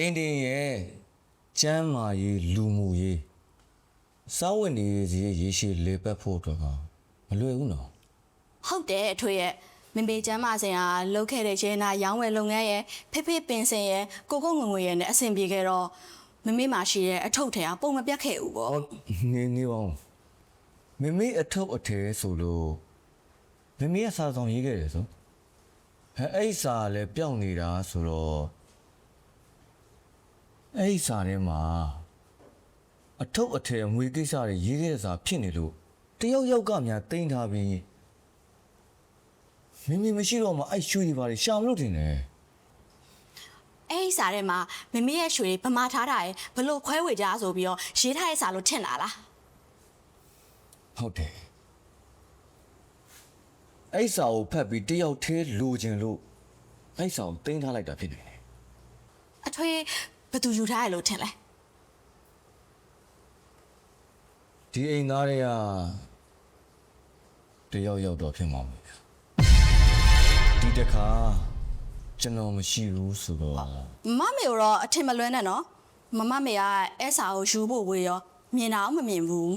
အင်းတင်ရဲ့ကျမ်းမာရေးလူမှုရေးစောင်းဝင်နေစီရေရှည်လေပတ်ဖို့အတွက်ကမလွယ်ဘူးနော်ဟုတ်တယ်အထွေရဲ့မမေကျမ်းမာစင်ကလုတ်ခဲ့တဲ့ရဲနာရောင်းဝယ်လုပ်ငန်းရဲ့ဖိဖိပင်စင်ရဲ့ကိုကုတ်ငွေငွေရဲ့နဲ့အဆင်ပြေခဲ့တော့မမေမှာရှိတဲ့အထုပ်ထဲကပုံမပြတ်ခဲ့ဘူးပေါ့ဟောနေနေပါဦးမမေအထုပ်အထဲဆိုလို့မမေကစာဆောင်ရေးခဲ့တယ်ဆိုဟဲ့အဲ့စာလည်းပြောင်းနေတာဆိုတော့ အဲ့စာထဲမှာအထုပ်အထဲငွေကိစ္စတွေရေးခဲ့တဲ့စာဖြစ်နေလို့တယောက်ယောက်ကများတင်ထားပြီးမမေမရှိတော့မှအဲ့ရွှေတွေပါရှာမလို့တင်တယ်အဲ့ဒီစားထဲမှာမမေရဲ့ရွှေဗမာထားတာရဲ့ဘလို့ခွဲဝေကြဆိုပြီးတော့ရေးထားတဲ့စာလို့ထင်လာလားဟုတ်တယ်အဲ့စာကိုဖတ်ပြီးတယောက်သေးလိုချင်လို့အဲ့စာကိုတင်ထားလိုက်တာဖြစ်နေတယ်အထွေ ဘသူယူထားရလို့ထင်လဲဒီအိမ်သားတွေကတယောက်ယောက်တော့ဖြစ်မှာပဲဒီတစ်ခါကျွန်တော်မရှိဘူးဆိုတော့မမေကိုတော့အထင်မလွဲနဲ့နော်မမမေကအဲ့စာကိုယူဖို့ဝေးရောမြင်တာအောင်မမြင်ဘူး